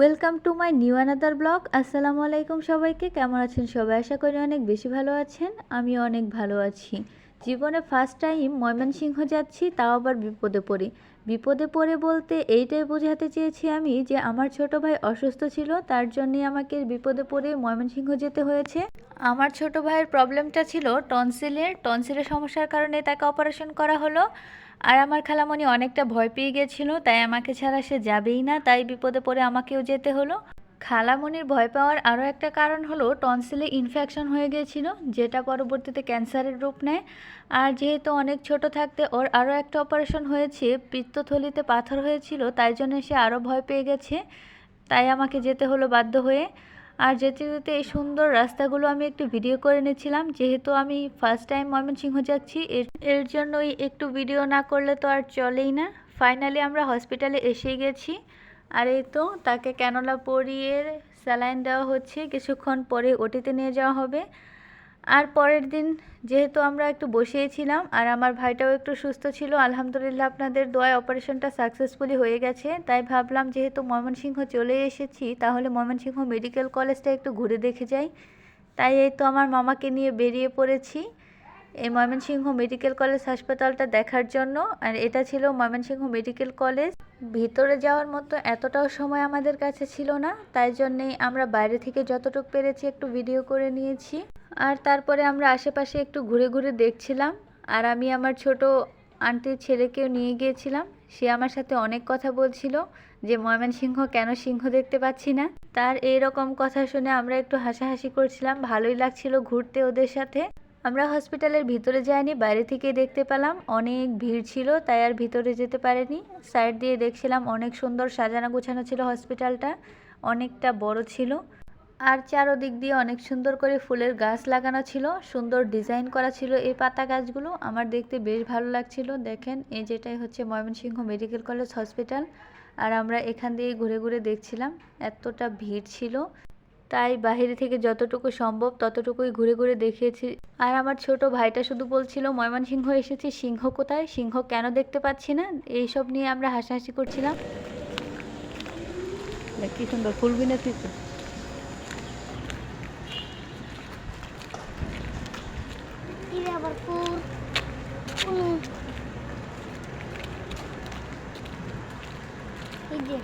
Welcome to my new another blog আসসালামু আলাইকুম সবাইকে। কেমন আছেন সবাই? আশা করি অনেক বেশি ভালো আছেন। আমি অনেক ভালো আছি। জীবনে ফার্স্ট টাইম ময়মনসিংহ যাচ্ছি, তাও আবার বিপদে পড়ে। বিপদে পড়ে বলতে এইটাই বোঝাতে চেয়েছি আমি যে আমার ছোট ভাই অসুস্থ ছিল, তার জন্যই আমাকে বিপদে পড়ে ময়মনসিংহ যেতে হয়েছে। আমার ছোট ভাইয়ের প্রবলেমটা ছিল টনসিলের টনসিলের সমস্যার কারণে তাকে অপারেশন করা হলো। আর আমার খালামণি অনেকটা ভয় পেয়ে গেছিল, তাই আমাকে ছাড়া সে যাবেই না, তাই বিপদে পড়ে আমাকেও যেতে হলো। খালামণির ভয় পাওয়ার আরও একটা কারণ হলো টনসিলে ইনফেকশন হয়ে গিয়েছিল, যেটা পরবর্তীতে ক্যান্সারের রূপ নেয়। আর যেহেতু অনেক ছোট থাকতে ওর আরও একটা অপারেশন হয়েছে, পিত্তথলিতে পাথর হয়েছিল, তাই জন্য সে আরও ভয় পেয়ে গেছে। তাই আমাকে যেতে হলো বাধ্য হয়ে। আর যেতে যেতে এই সুন্দর রাস্তাগুলো আমি একটু ভিডিও করে নিয়েছিলাম যেহেতু আমি ফার্স্ট টাইম ময়মনসিংহ যাচ্ছি, এর এর জন্যই একটু ভিডিও না করলে তো আর চলেই না। ফাইনালি আমরা হসপিটালে এসে গেছি। আর এই তো তাকে ক্যানোলা পরিয়ে স্যালাইন দেওয়া হচ্ছে। কিছুক্ষণ পরে ওটিতে নিয়ে যাওয়া হবে। আর পরের দিন যেহেতু আমরা একটু বসিয়েছিলাম আর আমার ভাইটাও একটু সুস্থ ছিল, আলহামদুলিল্লাহ আপনাদের দোয়ায় অপারেশনটা সাকসেসফুলি হয়ে গেছে। তাই ভাবলাম যেহেতু ময়মনসিংহ চলে এসেছি, তাহলে ময়মনসিংহ মেডিকেল কলেজটা একটু ঘুরে দেখে যাই। তাই এই তো আমার মামাকে নিয়ে বেরিয়ে পড়েছি। এই ময়মনসিংহ মেডিকেল কলেজ হাসপাতালটা দেখার জন্য, আর এটা ছিল ময়মনসিংহ মেডিকেল কলেজ। ভিতরে যাওয়ার মতো এতটাও সময় আমাদের কাছে ছিল না, তাই জন্যেই আমরা বাইরে থেকে যতটুকু পেরেছি একটু ভিডিও করে নিয়েছি। আর তারপরে আমরা আশেপাশে একটু ঘুরে ঘুরে দেখছিলাম, আর আমি আমার ছোট আন্টির ছেলেকেও নিয়ে গিয়েছিলাম। সে আমার সাথে অনেক কথা বলছিল যে, ময়মনসিংহ কেন সিংহ দেখতে পাচ্ছি না? তার এই রকম কথা শুনে আমরা একটু হাসাহাসি করছিলাম। ভালোই লাগছিল ঘুরতে ওদের সাথে। আমরা হসপিটালের ভিতরে যাইনি, বাইরে থেকে দেখতে পেলাম। অনেক ভিড় ছিল, তাই আর ভিতরে যেতে পারিনি। সাইড দিয়ে দেখছিলাম অনেক সুন্দর সাজানো গোছানো ছিল হসপিটালটা, অনেকটা বড় ছিল। আর চারোদিক দিয়ে অনেক সুন্দর করে ফুলের গাছ লাগানো ছিল, সুন্দর ডিজাইন করা ছিল এই পাতা গাছগুলো। আমার দেখতে বেশ ভালো লাগছিল। দেখেন, এই যেটাই হচ্ছে ময়মনসিংহ মেডিকেল কলেজ হসপিটাল। আর আমরা এখান দিয়ে ঘুরে ঘুরে দেখছিলাম, এতটা ভিড় ছিল। তাই বাহিরে থেকে যতটুকু সম্ভব ততটুকুই ঘুরে ঘুরে দেখিয়েছি। আর আমার ছোট ভাইটা শুধু বলছিল ময়মনসিংহ এসেছি সিংহ কোথায়? সিংহ কেন দেখতে পাচ্ছি না? এইসব নিয়ে আমরা হাসাহাসি করছিলাম। কি সুন্দর ফুল বিনেছিস। তো ইরে আবার ফুল ফুল এই যে এই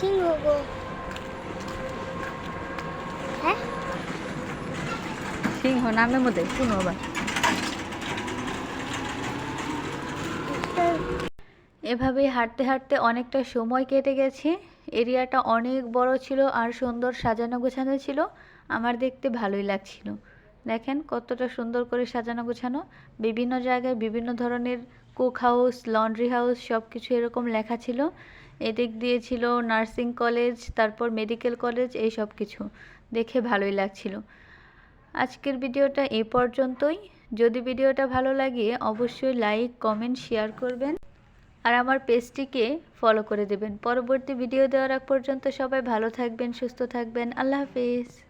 সিংহ গো। হ্যাঁ? সিংহ নামের মধ্যে শুনো আবার এভাবেই হাঁটতে হাঁটতে অনেকটা সময় কেটে গেছে। এরিয়াটা অনেক বড় ছিল আর সুন্দর সাজানো গোছানো ছিল। আমার দেখতে ভালোই লাগছিল। দেখেন কতটা সুন্দর করে সাজানো গোছানো। বিভিন্ন জায়গায় বিভিন্ন ধরনের কুক হাউস লন্ড্রি হাউস সব কিছু এরকম লেখা ছিল। এদিক দিয়ে ছিল নার্সিং কলেজ, তারপর মেডিকেল কলেজ, এই সব কিছু। দেখে ভালোই লাগছিল। আজকের ভিডিওটা এই পর্যন্তই। যদি ভিডিওটা ভালো লাগে, অবশ্যই লাইক, কমেন্ট, শেয়ার করবেন। আর আমার পেজটিকে ফলো করে দেবেন। পরবর্তী ভিডিও দেওয়ার আগ পর্যন্ত সবাই ভালো থাকবেন, সুস্থ থাকবেন। আল্লাহ হাফিজ।